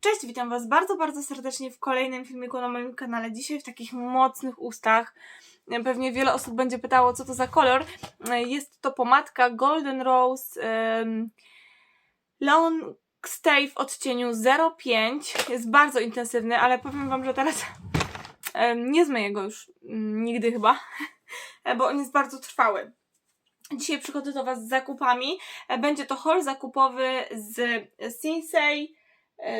Cześć, witam Was bardzo, bardzo serdecznie w kolejnym filmiku na moim kanale. Dzisiaj w takich mocnych ustach. Pewnie wiele osób będzie pytało, co to za kolor. Jest to pomadka Golden Rose um, Long Stay w odcieniu 05. Jest bardzo intensywny, ale powiem Wam, że teraz em, nie zmyję go już mm, nigdy chyba, bo on jest bardzo trwały. Dzisiaj przychodzę do Was z zakupami. E, Będzie to haul zakupowy z Sinsei, e,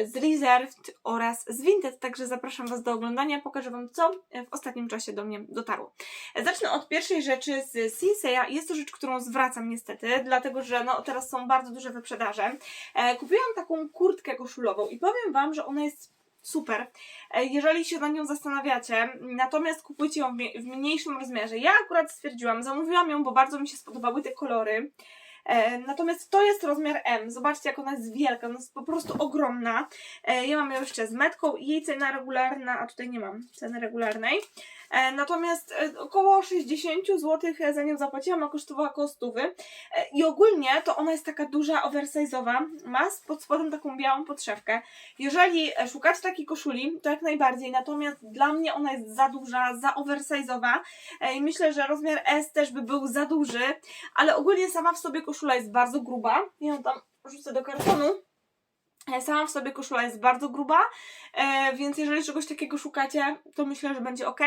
z Reserved oraz z Vinted, także zapraszam Was do oglądania. Pokażę Wam, co e, w ostatnim czasie do mnie dotarło. E, Zacznę od pierwszej rzeczy z Sinseya. Jest to rzecz, którą zwracam niestety, dlatego że no, teraz są bardzo duże wyprzedaże. E, Kupiłam taką kurtkę koszulową i powiem Wam, że ona jest super, e, jeżeli się nad nią zastanawiacie, natomiast kupujcie ją w mniejszym rozmiarze. Ja akurat stwierdziłam, zamówiłam ją, bo bardzo mi się spodobały te kolory. E, Natomiast to jest rozmiar M. Zobaczcie, jak ona jest wielka, ona jest po prostu ogromna. E, Ja mam ją jeszcze z metką i jej cena regularna, a tutaj nie mam ceny regularnej. E, Natomiast e, około 60 zł za nią zapłaciłam, a kosztowała około 100. E, I ogólnie to ona jest taka duża, oversize'owa. Ma pod spodem taką białą podszewkę. Jeżeli e, szukacie takiej koszuli, to jak najbardziej. Natomiast dla mnie ona jest za duża, za oversize'owa. E, I myślę, że rozmiar S też by był za duży. Ale ogólnie sama w sobie koszula jest bardzo gruba. Ja ją tam rzucę do kartonu. E, Sama w sobie koszula jest bardzo gruba, e, więc jeżeli czegoś takiego szukacie, to myślę, że będzie ok.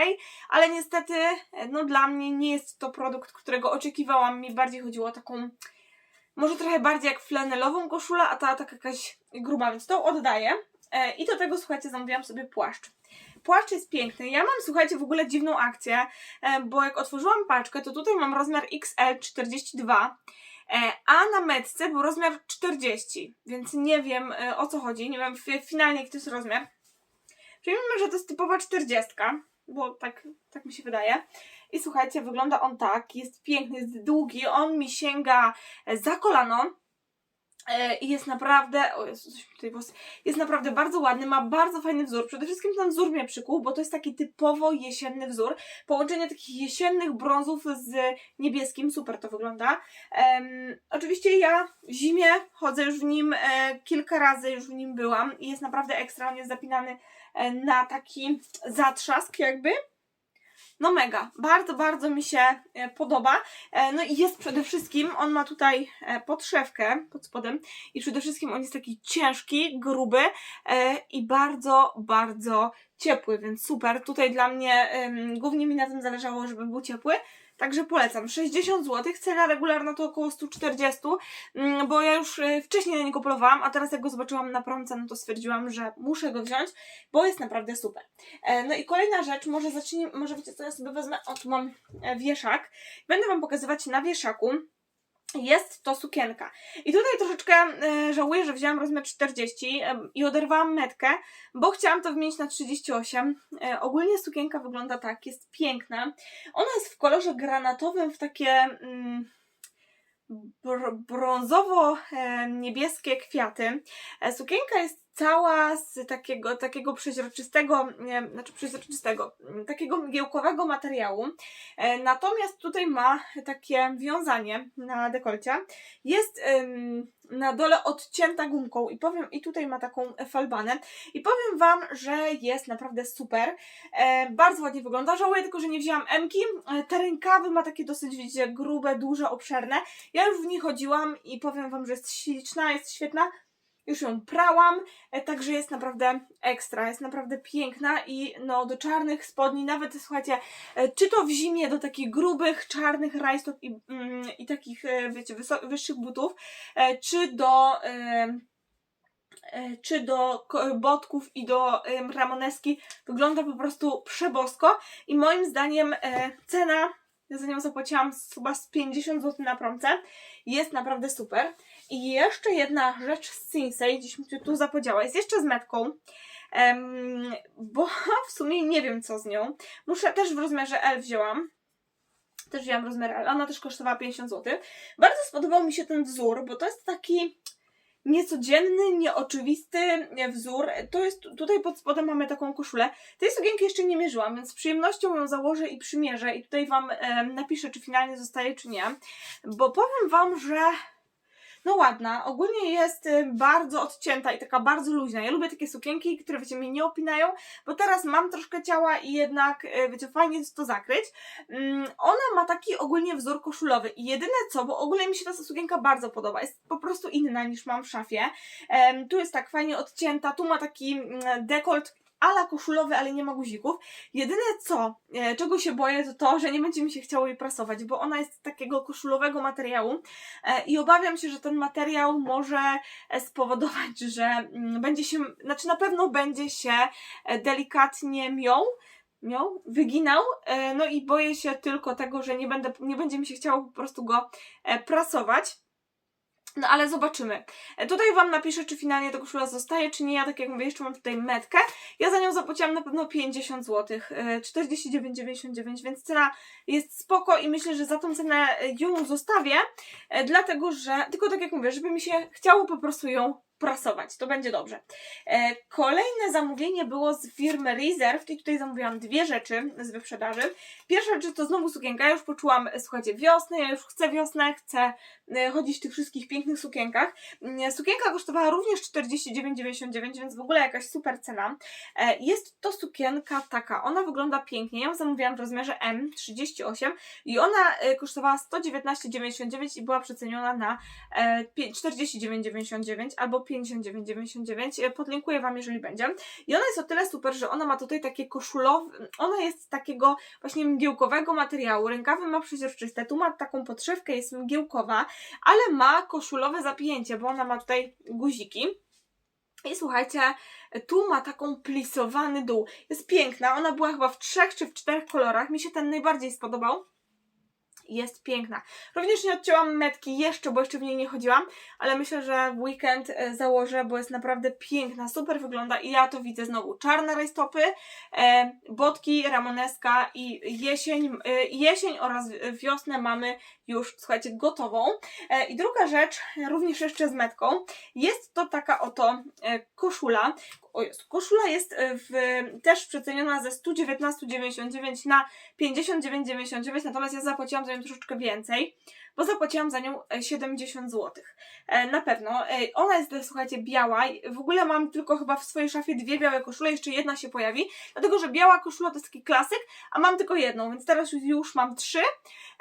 Ale niestety, e, no dla mnie nie jest to produkt, którego oczekiwałam. Mi bardziej chodziło o taką, może trochę bardziej jak flanelową koszulę, a ta taka jakaś gruba, więc to oddaję. I do tego, słuchajcie, zamówiłam sobie płaszcz. Płaszcz jest piękny. Ja mam, słuchajcie, w ogóle dziwną akcję, bo jak otworzyłam paczkę, to tutaj mam rozmiar XL42. E, a na metce był rozmiar 40, więc nie wiem e, o co chodzi, nie wiem fi- finalnie jaki to jest rozmiar. Przyjmijmy, że to jest typowa 40, bo tak, tak mi się wydaje. I słuchajcie, wygląda on tak, jest piękny, jest długi, on mi sięga e, za kolano. E, I jest naprawdę, o Jezu, coś mi tutaj włosy, jest naprawdę bardzo ładny, ma bardzo fajny wzór. Przede wszystkim ten wzór mnie przykuł, bo to jest taki typowo jesienny wzór. Połączenie takich jesiennych brązów z niebieskim, super to wygląda. Em, oczywiście ja zimie chodzę już w nim, e, kilka razy już w nim byłam i jest naprawdę ekstra, on jest zapinany e, na taki zatrzask jakby. No mega, bardzo, bardzo mi się e, podoba. E, no i jest przede wszystkim, on ma tutaj e, podszewkę pod spodem i przede wszystkim on jest taki ciężki, gruby i bardzo, bardzo ciepły, więc super. Tutaj dla mnie głównie mi na tym zależało, żeby był ciepły. Także polecam. 60 zł, cena regularna to około 140, mm, bo ja już e, wcześniej na niego polowałam, a teraz jak go zobaczyłam na promce, no to stwierdziłam, że muszę go wziąć, bo jest naprawdę super. E, No i kolejna rzecz, może zacznijmy, może wiecie co, ja sobie wezmę, o tu mam e, wieszak, będę Wam pokazywać na wieszaku, jest to sukienka. I tutaj troszeczkę e, żałuję, że wzięłam rozmiar 40 e, i oderwałam metkę, bo chciałam to wymienić na 38. E, ogólnie sukienka wygląda tak, jest piękna. Ona jest w kolorze granatowym, w takie mm, br- brązowo-niebieskie kwiaty. E, sukienka jest cała z takiego, takiego przeźroczystego, nie, znaczy przeźroczystego, mm, takiego mgiełkowego materiału. E, natomiast tutaj ma takie wiązanie na dekolcie. Jest ym, na dole odcięta gumką i powiem, i tutaj ma taką falbanę. I powiem Wam, że jest naprawdę super. E, bardzo ładnie wygląda. Żałuję tylko, że nie wzięłam Emki. E, te rękawy ma takie dosyć, widzicie, grube, duże, obszerne. Ja już w niej chodziłam i powiem Wam, że jest śliczna, jest świetna. Już ją prałam, e, także jest naprawdę ekstra, jest naprawdę piękna i no do czarnych spodni, nawet słuchajcie, e, czy to w zimie do takich grubych, czarnych rajstop i, mm, i takich, e, wiecie, wyższych butów, czy do... Czy do botków i do ramoneski wygląda po prostu przebosko i moim zdaniem cena, ja za nią zapłaciłam chyba z 50 zł na promce, jest naprawdę super. I jeszcze jedna rzecz z Sinsei, gdzieś mi się tu zapodziała, jest jeszcze z metką, em, bo w sumie nie wiem co z nią. Muszę, też w rozmiarze L wzięłam, też wzięłam rozmiar L, ona też kosztowała 50 zł. Bardzo spodobał mi się ten wzór, bo to jest taki niecodzienny, nieoczywisty wzór. To jest, tutaj pod spodem mamy taką koszulę. Tej sukienki jeszcze nie mierzyłam, więc z przyjemnością ją założę i przymierzę i tutaj Wam em, napiszę, czy finalnie zostaje, czy nie. Bo powiem Wam, że no ładna. Ogólnie jest y, bardzo odcięta i taka bardzo luźna. Ja lubię takie sukienki, które wiecie, mnie nie opinają, bo teraz mam troszkę ciała i jednak, y, wiecie, fajnie jest to zakryć. Mm, Ona ma taki ogólnie wzór koszulowy i jedyne co, bo ogólnie mi się ta sukienka bardzo podoba, jest po prostu inna niż mam w szafie. Tu jest tak fajnie odcięta, tu ma taki mm, dekolt ala koszulowy, ale nie ma guzików. Jedyne co, e, czego się boję, to to, że nie będzie mi się chciało jej prasować, bo ona jest takiego koszulowego materiału e, i obawiam się, że ten materiał może e, spowodować, że mm, będzie się, znaczy na pewno będzie się delikatnie miął, miał, wyginał, no i boję się tylko tego, że nie, będę, nie będzie mi się chciało po prostu go prasować. No ale zobaczymy. E, Tutaj Wam napiszę, czy finalnie ta koszula zostaje, czy nie. Ja tak jak mówię, jeszcze mam tutaj metkę. Ja za nią zapłaciłam na pewno 50 zł, e, 49,99, więc cena jest spoko i myślę, że za tą cenę ją zostawię, e, dlatego że, tylko tak jak mówię, żeby mi się chciało po prostu ją prasować, to będzie dobrze. E, Kolejne zamówienie było z firmy Reserve i tutaj zamówiłam dwie rzeczy z wyprzedaży. Pierwsza rzecz to znowu sukienka, ja już poczułam, słuchajcie, wiosnę, ja już chcę wiosnę, chcę chodzić w tych wszystkich pięknych sukienkach. Mm, Sukienka kosztowała również 49,99, więc w ogóle jakaś super cena. E, Jest to sukienka taka, ona wygląda pięknie, ja ją zamówiłam w rozmiarze M38 i ona e, kosztowała 119,99 i była przeceniona na e, pie- 49,99 albo 59,99. E, Podlinkuję Wam, jeżeli będzie. I ona jest o tyle super, że ona ma tutaj takie koszulowe, ona jest takiego właśnie mgiełkowego materiału, rękawy ma przeźroczyste, tu ma taką podszewkę, jest mgiełkowa, ale ma koszulowe zapięcie, bo ona ma tutaj guziki. I słuchajcie, tu ma taką plisowany dół. Jest piękna, ona była chyba w trzech czy w czterech kolorach. Mi się ten najbardziej spodobał. Jest piękna. Również nie odcięłam metki jeszcze, bo jeszcze w niej nie chodziłam, ale myślę, że w weekend e, założę, bo jest naprawdę piękna, super wygląda i ja to widzę znowu. Czarne rajstopy, e, botki, ramoneska i jesień, e, jesień oraz wiosnę mamy już, słuchajcie, gotową. I druga rzecz, również jeszcze z metką, jest to taka oto koszula. O koszula jest w, też przeceniona ze 119,99 na 59,99, natomiast ja zapłaciłam za nią troszeczkę więcej, bo zapłaciłam za nią e, 70 zł. E, Na pewno. E, Ona jest, słuchajcie, biała. W ogóle mam tylko chyba w swojej szafie dwie białe koszule, jeszcze jedna się pojawi, dlatego że biała koszula to jest taki klasyk, a mam tylko jedną, więc teraz już- mam trzy.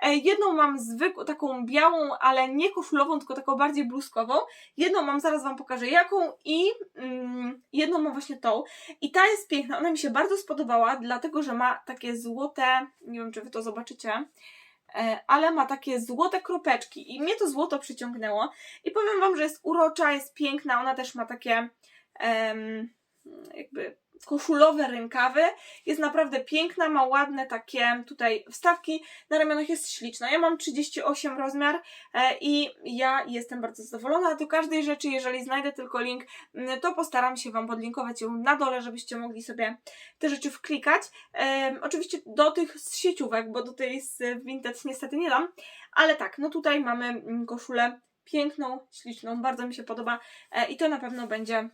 E, Jedną mam zwykłą, taką białą, ale nie koszulową, tylko taką bardziej bluzkową. Jedną mam, zaraz Wam pokażę jaką i mm, jedną mam właśnie tą. I ta jest piękna, ona mi się bardzo spodobała, dlatego że ma takie złote, nie wiem czy Wy to zobaczycie, e, ale ma takie złote kropeczki i mnie to złoto przyciągnęło. I powiem Wam, że jest urocza, jest piękna, ona też ma takie em, jakby koszulowe rękawy. Jest naprawdę piękna, ma ładne takie tutaj wstawki. Na ramionach jest śliczna. Ja mam 38 rozmiar e, i ja jestem bardzo zadowolona. Do każdej rzeczy, jeżeli znajdę tylko link, to postaram się Wam podlinkować ją na dole, żebyście mogli sobie te rzeczy wklikać. Em, oczywiście do tych z sieciówek, bo do tej z Vinted niestety nie dam. Ale tak, no tutaj mamy koszulę piękną, śliczną, bardzo mi się podoba e, i to na pewno będzie e,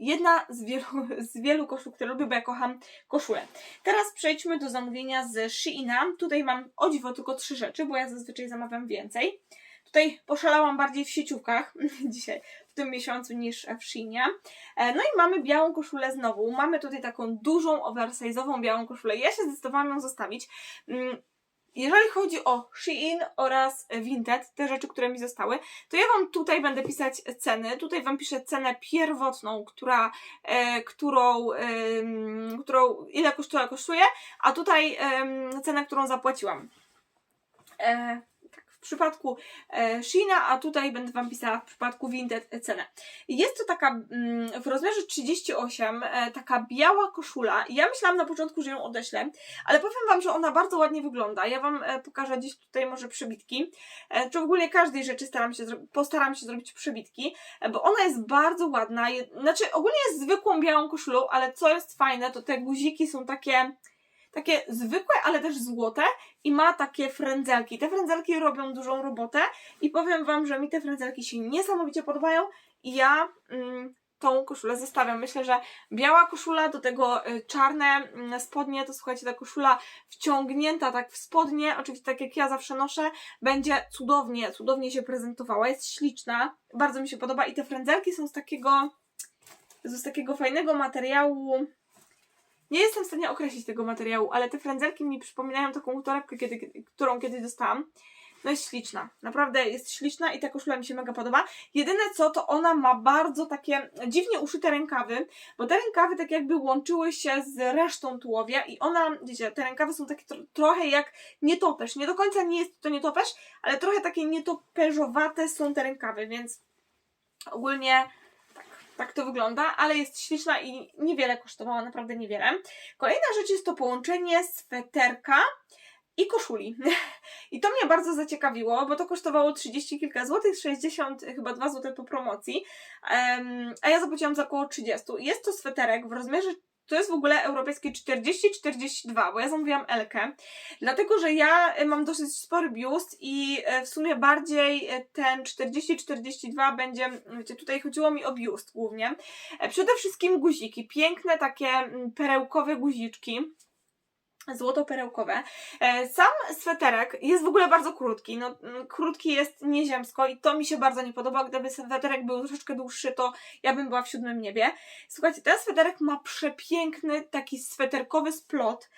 jedna z wielu, z wielu koszul, które lubię, bo ja kocham koszulę. Teraz przejdźmy do zamówienia z Sheina. Tutaj mam o dziwo tylko trzy rzeczy, bo ja zazwyczaj zamawiam więcej. Tutaj poszalałam bardziej w sieciówkach dzisiaj, w tym miesiącu niż w Sheinie. E, No i mamy białą koszulę znowu. Mamy tutaj taką dużą, oversize'ową białą koszulę. Ja się zdecydowałam ją zostawić. Jeżeli chodzi o Shein oraz Vinted, te rzeczy, które mi zostały, to ja Wam tutaj będę pisać ceny. Tutaj Wam piszę cenę pierwotną, która, e, którą, em, którą, ile kosztuje, kosztuje, a tutaj em, cenę, którą zapłaciłam. E, przypadku e, Sheina, a tutaj będę Wam pisała w przypadku Vinted cenę. Jest to taka mm, w rozmiarze 38, e, taka biała koszula. Ja myślałam na początku, że ją odeślę, ale powiem Wam, że ona bardzo ładnie wygląda. Ja Wam e, pokażę gdzieś tutaj może przebitki. E, czy w ogóle każdej rzeczy staram się postaram się zrobić przebitki, e, bo ona jest bardzo ładna. Znaczy, ogólnie jest zwykłą białą koszulą, ale co jest fajne, to te guziki są takie takie zwykłe, ale też złote i ma takie frędzelki. Te frędzelki robią dużą robotę i powiem Wam, że mi te frędzelki się niesamowicie podobają i ja mm, tą koszulę zestawiam. Myślę, że biała koszula, do tego y, czarne mm, spodnie, to słuchajcie, ta koszula wciągnięta tak w spodnie, oczywiście tak jak ja zawsze noszę, będzie cudownie, cudownie się prezentowała. Jest śliczna, bardzo mi się podoba i te frędzelki są z takiego, z takiego fajnego materiału. Nie jestem w stanie określić tego materiału, ale te frędzelki mi przypominają taką torebkę, kiedy, którą kiedyś dostałam. No jest śliczna, naprawdę jest śliczna i ta koszula mi się mega podoba. Jedyne co, to ona ma bardzo takie dziwnie uszyte rękawy, bo te rękawy tak jakby łączyły się z resztą tułowia i ona, wiecie, te rękawy są takie tro trochę jak nietoperz. Nie do końca nie jest to nietoperz, ale trochę takie nietoperzowate są te rękawy, więc ogólnie tak, to wygląda, ale jest śliczna i niewiele kosztowała, naprawdę niewiele. Kolejna rzecz jest to połączenie sweterka i koszuli. I to mnie bardzo zaciekawiło, bo to kosztowało 30 kilka złotych, 60 chyba 2 zł po promocji, a ja zapłaciłam za około 30. Jest to sweterek w rozmiarze to jest w ogóle europejskie 40-42, bo ja zamówiłam Elkę, dlatego że ja e, mam dosyć spory biust i e, w sumie bardziej e, ten 40-42 będzie, wiecie, tutaj chodziło mi o biust głównie. E, Przede wszystkim guziki, piękne takie perełkowe guziczki złoto-perełkowe. E, Sam sweterek jest w ogóle bardzo krótki. No, mm, krótki jest nieziemsko i to mi się bardzo nie podoba. Gdyby sweterek był troszeczkę dłuższy, to ja bym była w siódmym niebie. Słuchajcie, ten sweterek ma przepiękny taki sweterkowy splot.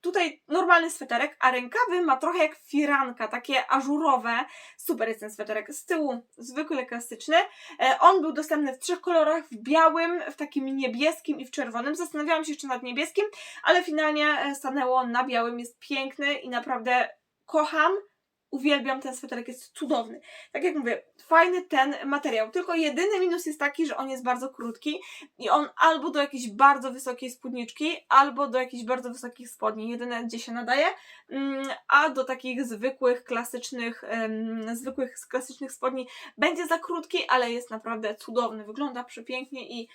Tutaj normalny sweterek, a rękawy ma trochę jak firanka, takie ażurowe. Super jest ten sweterek. Z tyłu zwykły, klasyczny. E, On był dostępny w trzech kolorach, w białym, w takim niebieskim i w czerwonym. Zastanawiałam się jeszcze nad niebieskim, ale finalnie e, stanęło na białym. Jest piękny i naprawdę kocham. Uwielbiam ten sweterek, jest cudowny. Tak jak mówię, fajny ten materiał. Tylko jedyny minus jest taki, że on jest bardzo krótki i on albo do jakiejś bardzo wysokiej spódniczki, albo do jakichś bardzo wysokich spodni. Jedyne gdzie się nadaje, mm, a do takich zwykłych, klasycznych, zwykłych, klasycznych spodni będzie za krótki, ale jest naprawdę cudowny. Wygląda przepięknie i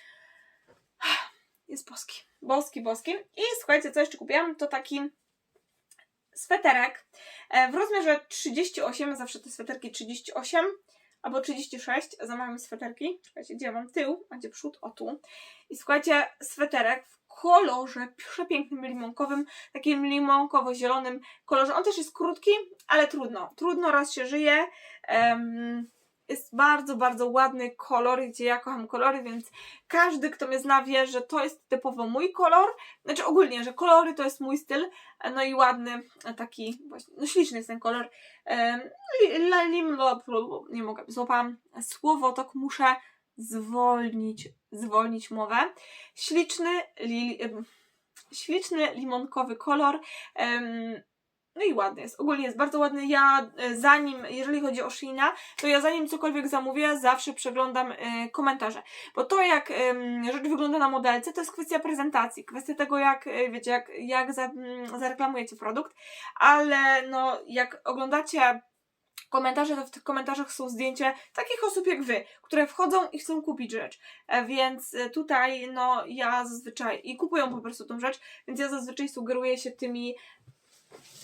jest boski. Boski, boski. I słuchajcie, co jeszcze kupiłam, to taki sweterek e, w rozmiarze 38, zawsze te sweterki 38 albo 36, zamawiam sweterki, czekajcie, gdzie mam tył, a gdzie przód, o tu. I słuchajcie, sweterek w kolorze przepięknym limonkowym, takim limonkowo-zielonym kolorze. On też jest krótki, ale trudno. Trudno, raz się żyje. Em, jest bardzo, bardzo ładny kolor, gdzie ja kocham kolory, więc każdy, kto mnie zna, wie, że to jest typowo mój kolor. Znaczy ogólnie, że kolory to jest mój styl. No i ładny, taki właśnie, no śliczny jest ten kolor. Lim, nie mogę, złapałam słowo, tak muszę zwolnić, zwolnić mowę. Śliczny, li, śliczny limonkowy kolor. No i ładny jest. Ogólnie jest bardzo ładny. Ja e, zanim, jeżeli chodzi o Sheina, to ja zanim cokolwiek zamówię, zawsze przeglądam e, komentarze. Bo to jak rzecz wygląda na modelce, to jest kwestia prezentacji. Kwestia tego, jak, e, wiecie, jak, jak za, zareklamujecie produkt. Ale no, jak oglądacie komentarze, to w tych komentarzach są zdjęcia takich osób jak wy, które wchodzą i chcą kupić rzecz. Więc tutaj, no, ja zazwyczaj, i kupują po prostu tą rzecz, więc ja zazwyczaj sugeruję się tymi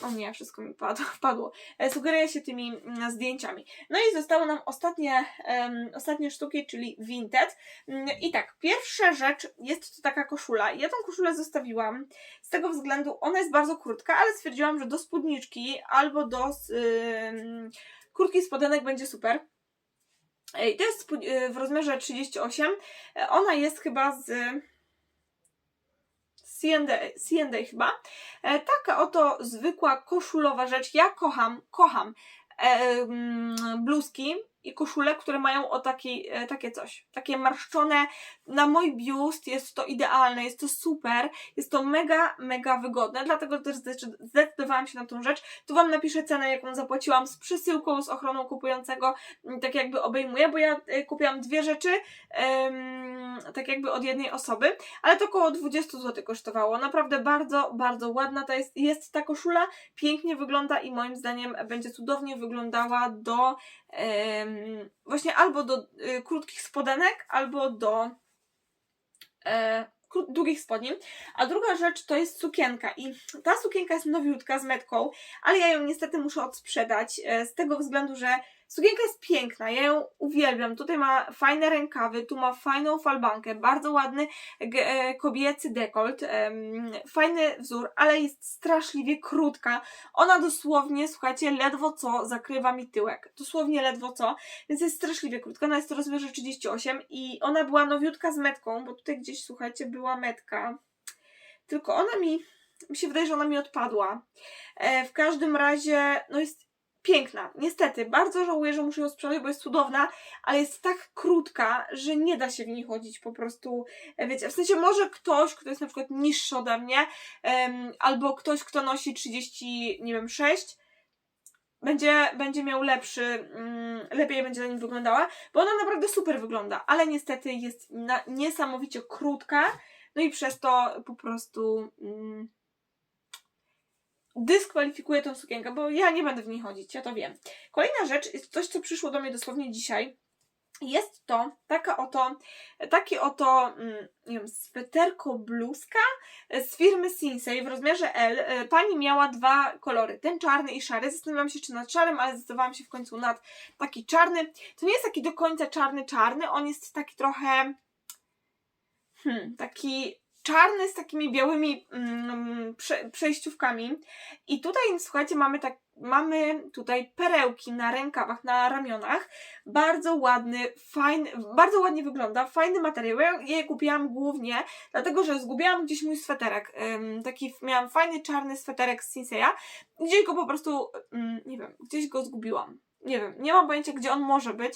o nie, wszystko mi padło. padło. E, Sugeruję się tymi mm, zdjęciami. No i zostało nam ostatnie, em, ostatnie sztuki, czyli Vinted. Mm, I tak, pierwsza rzecz jest to taka koszula. Ja tą koszulę zostawiłam z tego względu, ona jest bardzo krótka, ale stwierdziłam, że do spódniczki albo do ym, krótkich spodenek będzie super. E, I to jest e, w rozmiarze 38. E, Ona jest chyba z C&A, chyba. E, taka oto zwykła koszulowa rzecz. Ja kocham, kocham e, mm, bluzki i koszule, które mają o taki, e, takie coś. Takie marszczone na mój biust. Jest to idealne, jest to super. Jest to mega, mega wygodne. Dlatego też zdecyd- zdecydowałam się na tą rzecz. Tu Wam napiszę cenę, jaką zapłaciłam z przesyłką, z ochroną kupującego. mm, Tak jakby obejmuję, bo ja e, kupiłam dwie rzeczy. em, tak jakby od jednej osoby ale to około 20 zł kosztowało. Naprawdę bardzo, bardzo ładna to jest, jest ta koszula, pięknie wygląda i moim zdaniem będzie cudownie wyglądała do em, właśnie albo do y, krótkich spodenek, albo do e, długich spodni. A druga rzecz to jest sukienka i ta sukienka jest nowiutka z metką, ale ja ją niestety muszę odsprzedać e, z tego względu, że Sukienka jest piękna, ja ją uwielbiam. Tutaj ma fajne rękawy, tu ma fajną falbankę, bardzo ładny e, kobiecy dekolt, fajny wzór, ale jest straszliwie krótka. Ona dosłownie, słuchajcie, ledwo co zakrywa mi tyłek. Dosłownie ledwo co, więc jest straszliwie krótka. Ona jest to rozmiarze 38 i ona była nowiutka z metką, bo tutaj gdzieś, słuchajcie, była metka. Tylko ona mi, mi się wydaje, że ona mi odpadła. E, w każdym razie, no jest piękna. Niestety, bardzo żałuję, że muszę ją sprzedać, bo jest cudowna, ale jest tak krótka, że nie da się w niej chodzić po prostu. E, Wiecie, w sensie może ktoś, kto jest na przykład niższy ode mnie, albo ktoś, kto nosi 30, nie wiem, 6, będzie, będzie miał lepszy, mm, lepiej będzie na nim wyglądała, bo ona naprawdę super wygląda, ale niestety jest na, niesamowicie krótka, no i przez to po prostu mm, dyskwalifikuje tą sukienkę, bo ja nie będę w niej chodzić, ja to wiem. Kolejna rzecz jest coś, co przyszło do mnie dosłownie dzisiaj. Jest to taka oto, taki oto, mm, nie wiem, sweterko bluzka z firmy Sinsei w rozmiarze L. E, Pani miała dwa kolory, ten czarny i szary. Zastanawiałam się jeszcze nad szarym, ale zdecydowałam się w końcu nad taki czarny. To nie jest taki do końca czarny, czarny, on jest taki trochę, hmm, taki czarny z takimi białymi mm, prze, przejściówkami. I tutaj, słuchajcie, mamy tak, mamy tutaj perełki na rękawach, na ramionach. Bardzo ładny, fajny, bardzo ładnie wygląda, fajny materiał. Ja je kupiłam głównie dlatego, że zgubiłam gdzieś mój sweterek. Ym, taki miałam fajny czarny sweterek z Sinseya. Gdzieś go po prostu, ym, nie wiem, gdzieś go zgubiłam. Nie wiem, nie mam pojęcia, gdzie on może być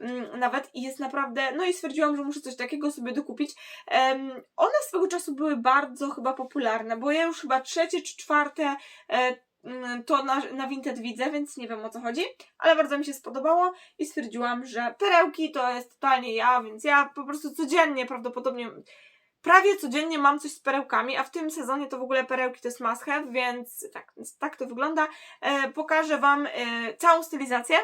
ym, nawet i jest naprawdę, no i stwierdziłam, że muszę coś takiego sobie dokupić. Em, one swego czasu były bardzo chyba popularne, bo ja już chyba trzecie czy czwarte e, mm, to na, na Vinted widzę, więc nie wiem o co chodzi, ale bardzo mi się spodobało i stwierdziłam, że perełki to jest totalnie ja, więc ja po prostu codziennie prawdopodobnie prawie codziennie mam coś z perełkami, a w tym sezonie to w ogóle perełki to jest must have, więc tak, tak to wygląda. E, pokażę Wam e, całą stylizację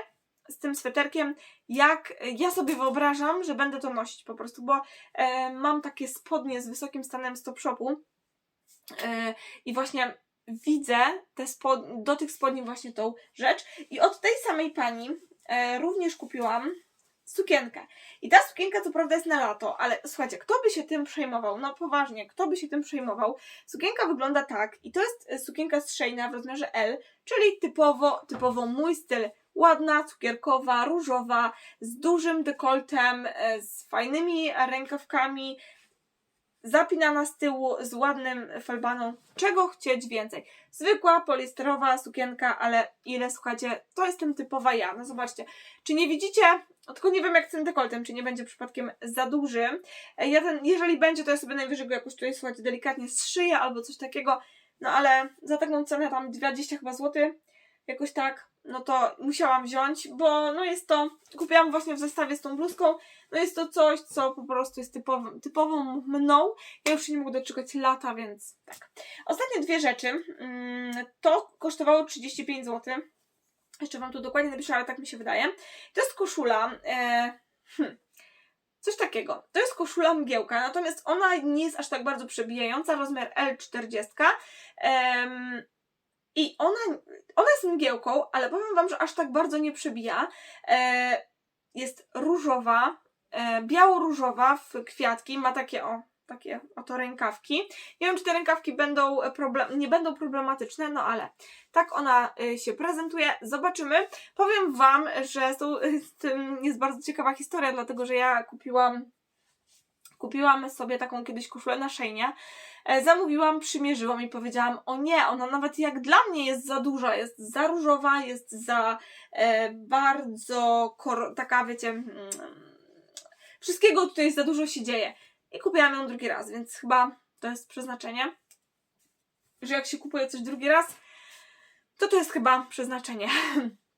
z tym sweterkiem, jak ja sobie wyobrażam, że będę to nosić po prostu, bo e, mam takie spodnie z wysokim stanem stop shopu. E, i właśnie widzę te spod- do tych spodni właśnie tą rzecz. I od tej samej pani również kupiłam sukienkę. I ta sukienka co prawda jest na lato, ale słuchajcie, kto by się tym przejmował? No poważnie, kto by się tym przejmował? Sukienka wygląda tak i to jest e, sukienka Sheina w rozmiarze L, czyli typowo, typowo mój styl. Ładna, cukierkowa, różowa, z dużym dekoltem, e, z fajnymi rękawkami, zapinana z tyłu, z ładnym falbaną. Czego chcieć więcej? Zwykła, poliesterowa sukienka, ale ile, słuchajcie, to jestem typowa ja. No zobaczcie, czy nie widzicie? No, Tylko nie wiem jak z tym dekoltem, czy nie będzie przypadkiem za duży. Ja ten, jeżeli będzie, to ja sobie najwyżej go jakoś tutaj, słuchajcie, delikatnie zszyję albo coś takiego. No ale za taką cenę tam 20 chyba złotych, jakoś tak, no to musiałam wziąć, bo no jest to, kupiłam właśnie w zestawie z tą bluzką, no jest to coś, co po prostu jest typową, typową mną. Ja już się nie mogę doczekać lata, więc tak. Ostatnie dwie rzeczy. Mm, To kosztowało 35 zł. Jeszcze Wam tu dokładnie napiszę, ale tak mi się wydaje. To jest koszula. E, hmm, coś takiego. To jest koszula mgiełka, natomiast ona nie jest aż tak bardzo przebijająca, rozmiar L40. Em, I ona, ona jest mgiełką, ale powiem Wam, że aż tak bardzo nie przebija. E, jest różowa, e, biało-różowa w kwiatki, ma takie o, takie oto rękawki. Nie wiem, czy te rękawki będą problem, nie będą problematyczne, no ale tak ona y, się prezentuje. Zobaczymy. Powiem Wam, że są, z tym jest bardzo ciekawa historia, dlatego że ja kupiłam Kupiłam sobie taką kiedyś koszulę na Sheinie, e, zamówiłam, przymierzyłam i powiedziałam, o nie, ona nawet jak dla mnie jest za duża, jest za różowa, jest za e, bardzo taka, wiecie, mm, wszystkiego tutaj za dużo się dzieje. I kupiłam ją drugi raz, więc chyba to jest przeznaczenie, że jak się kupuje coś drugi raz, to to jest chyba przeznaczenie.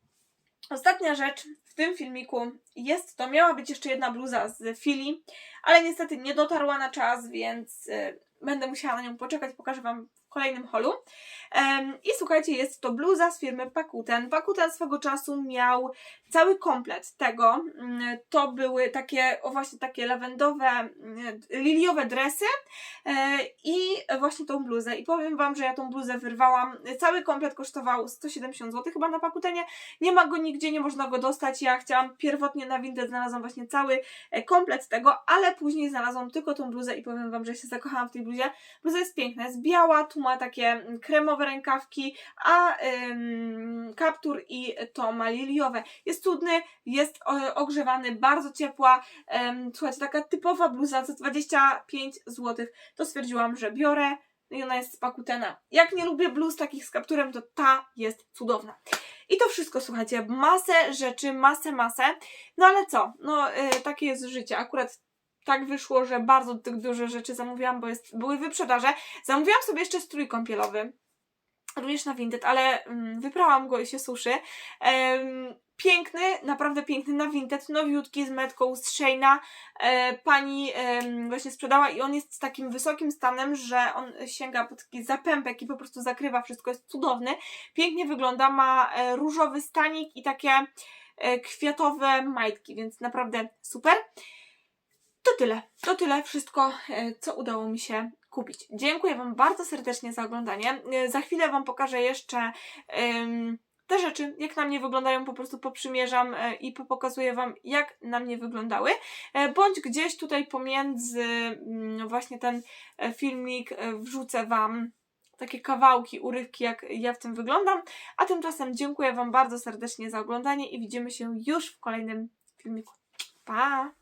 Ostatnia rzecz w tym filmiku jest to, miała być jeszcze jedna bluza z Fili, ale niestety nie dotarła na czas, więc y, będę musiała na nią poczekać. Pokażę Wam kolejnym holu. I słuchajcie, jest to bluza z firmy Pakuten. Pakuten swego czasu miał cały komplet tego. Mm, To były takie, o właśnie takie lawendowe, mm, liliowe dresy e, i właśnie tą bluzę. I powiem Wam, że ja tą bluzę wyrwałam. Cały komplet kosztował 170 zł chyba na Pakutenie. Nie ma go nigdzie, nie można go dostać. Ja chciałam pierwotnie na Vinted, znalazłam właśnie cały e, komplet tego, ale później znalazłam tylko tą bluzę i powiem Wam, że się zakochałam w tej bluzie. Bluza jest piękna, jest biała, tu ma takie mm, kremowe rękawki, a ym, kaptur i to ma liliowe. Jest cudny, jest ogrzewany, bardzo ciepła. Ym, słuchajcie, taka typowa bluza za 25 zł. To stwierdziłam, że biorę. I ona jest z Pakutena. Jak nie lubię bluz takich z kapturem, to ta jest cudowna. I to wszystko, słuchajcie, masę rzeczy, masę, masę. No ale co? No y, takie jest życie. Akurat tak wyszło, że bardzo tych dużo rzeczy zamówiłam, bo jest, były wyprzedaże. Zamówiłam sobie jeszcze strój kąpielowy, również na Vinted, ale mm, wyprałam go i się suszy. Em, piękny, naprawdę piękny na Vinted, nowiutki z metką z Sheina. E, pani em, właśnie sprzedała i on jest z takim wysokim stanem, że on sięga po taki zapępek i po prostu zakrywa wszystko, jest cudowny. Pięknie wygląda, ma e, różowy stanik i takie e, kwiatowe majtki, więc naprawdę super. To tyle. To tyle wszystko, e, co udało mi się kupić. Dziękuję Wam bardzo serdecznie za oglądanie. E, Za chwilę Wam pokażę jeszcze em, te rzeczy, jak na mnie wyglądają, po prostu poprzymierzam e, i pokazuję Wam, jak na mnie wyglądały. Bądź gdzieś tutaj pomiędzy mm, właśnie ten filmik wrzucę Wam takie kawałki, urywki, jak ja w tym wyglądam. A tymczasem dziękuję Wam bardzo serdecznie za oglądanie i widzimy się już w kolejnym filmiku. Pa!